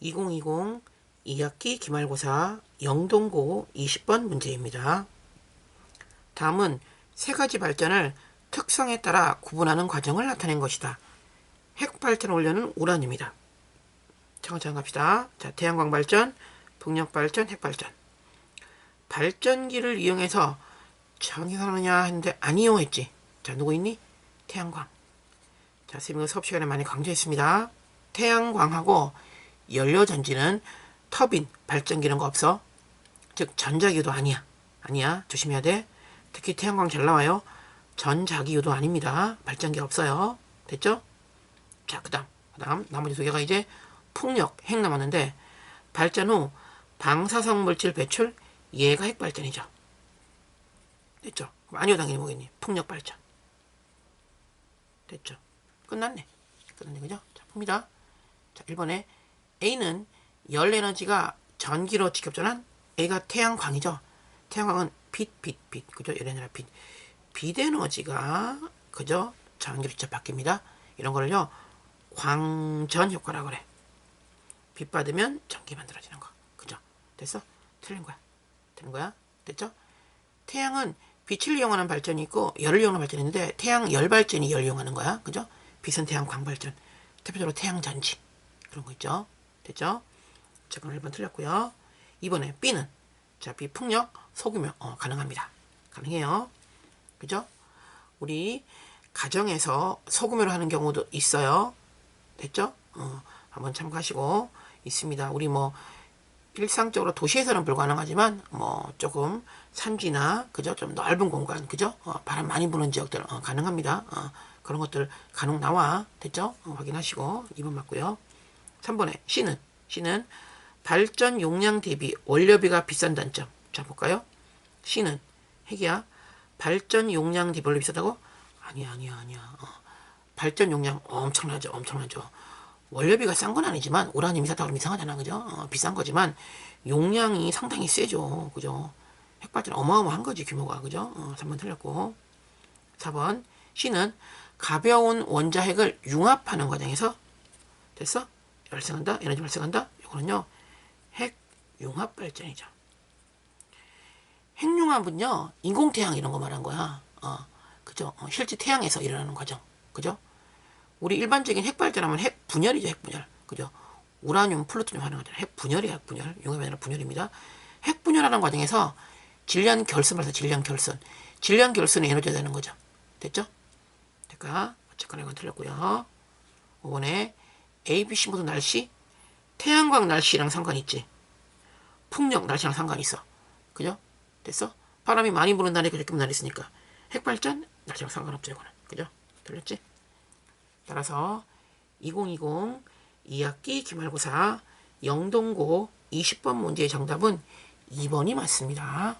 2020 2학기 기말고사 영동고 20번 문제입니다. 다음은 세 가지 발전을 특성에 따라 구분하는 과정을 나타낸 것이다. 핵 발전을 올려는 우란입니다. 차근차근 갑시다. 자, 태양광 발전, 풍력 발전, 핵 발전. 발전기를 이용해서 전기사느냐 했는데 아니요 했지. 자, 누구 있니? 태양광. 자, 선생님은 수업 시간에 많이 강조했습니다. 태양광하고 연료전지는 터빈, 발전기 이런 거 없어. 즉, 전자기도 아니야. 아니야. 조심해야 돼. 특히 태양광 잘 나와요. 전자기유도 아닙니다. 발전기 없어요. 됐죠? 자, 그 다음. 그 다음, 나머지 두 개가 이제 풍력, 핵 남았는데, 발전 후 방사성 물질 배출, 얘가 핵 발전이죠. 됐죠? 아니요, 당연히 뭐겠니? 풍력 발전. 됐죠? 끝났네. 끝났네, 그죠? 자, 봅니다. 자, 1번에 A는 열 에너지가 전기로 직접 전환, A가 태양광이죠. 태양광은 빛, 빛, 빛. 그죠? 열 에너지가 빛. 빛 에너지가, 그죠? 전기로 직접 바뀝니다. 이런 거를요, 광전 효과라고 그래. 빛 받으면 전기 만들어지는 거. 그죠? 됐어? 틀린 거야. 되는 거야? 됐죠? 태양은 빛을 이용하는 발전이 있고 열을 이용하는 발전이 있는데 태양 열 발전이 열 이용하는 거야. 그죠? 빛은 태양 광 발전. 대표적으로 태양 전지. 그런 거 있죠? 됐죠? 자, 그럼 1번 틀렸고요. 2번에 B는 자, B 풍력 소규모 어, 가능합니다. 가능해요. 그죠? 우리 가정에서 소규모로 하는 경우도 있어요. 됐죠? 어, 한번 참고하시고 있습니다. 우리 뭐 일상적으로 도시에서는 불가능하지만 뭐 조금 산지나 그죠 좀 넓은 공간 그죠 어, 바람 많이 부는 지역들 어, 가능합니다. 어, 그런 것들 간혹 나와 됐죠? 어, 확인하시고 2번 맞고요. 3번에 C는 C는 발전 용량 대비 원료비가 비싼 단점. 자 볼까요? C는 핵이야. 발전 용량 대비 원료 비싸다고? 아니야 아니야 아니야. 어, 발전 용량 엄청나죠 엄청나죠. 원료비가 싼 건 아니지만 우라늄이 비싸다고 하면 이상하잖아 그죠? 어, 비싼 거지만 용량이 상당히 세죠 그죠? 핵발전 어마어마한 거지 규모가 그죠? 어, 3번 틀렸고 4번 C는 가벼운 원자핵을 융합하는 과정에서 됐어? 발생한다 에너지 발생한다 이거는요 핵 융합 발전이죠 핵융합은요 인공태양 이런 거 말한 거야 어, 그죠? 어, 실제 태양에서 일어나는 과정 그죠? 우리 일반적인 핵 발전하면 핵 분열이죠, 핵 분열. 그죠? 우라늄, 플루토늄 활용하잖아요. 핵 분열이 핵 분열. 용암이 아니라 분열입니다. 핵 분열하는 과정에서 질량 결손 발생, 질량 결손. 질량 결손이 에너지가 되는 거죠. 됐죠? 그러니까 어쨌거나 이건 틀렸고요. 5번에 A, B, C 모두 날씨, 태양광 날씨랑 상관이 있지. 풍력 날씨랑 상관이 있어. 그죠? 됐어? 바람이 많이 부는 날이 그렇게 날 있으니까. 핵발전 날씨랑 상관없죠, 이거는. 그죠? 틀렸지? 따라서 2020 2학기 기말고사 영동고 20번 문제의 정답은 2번이 맞습니다.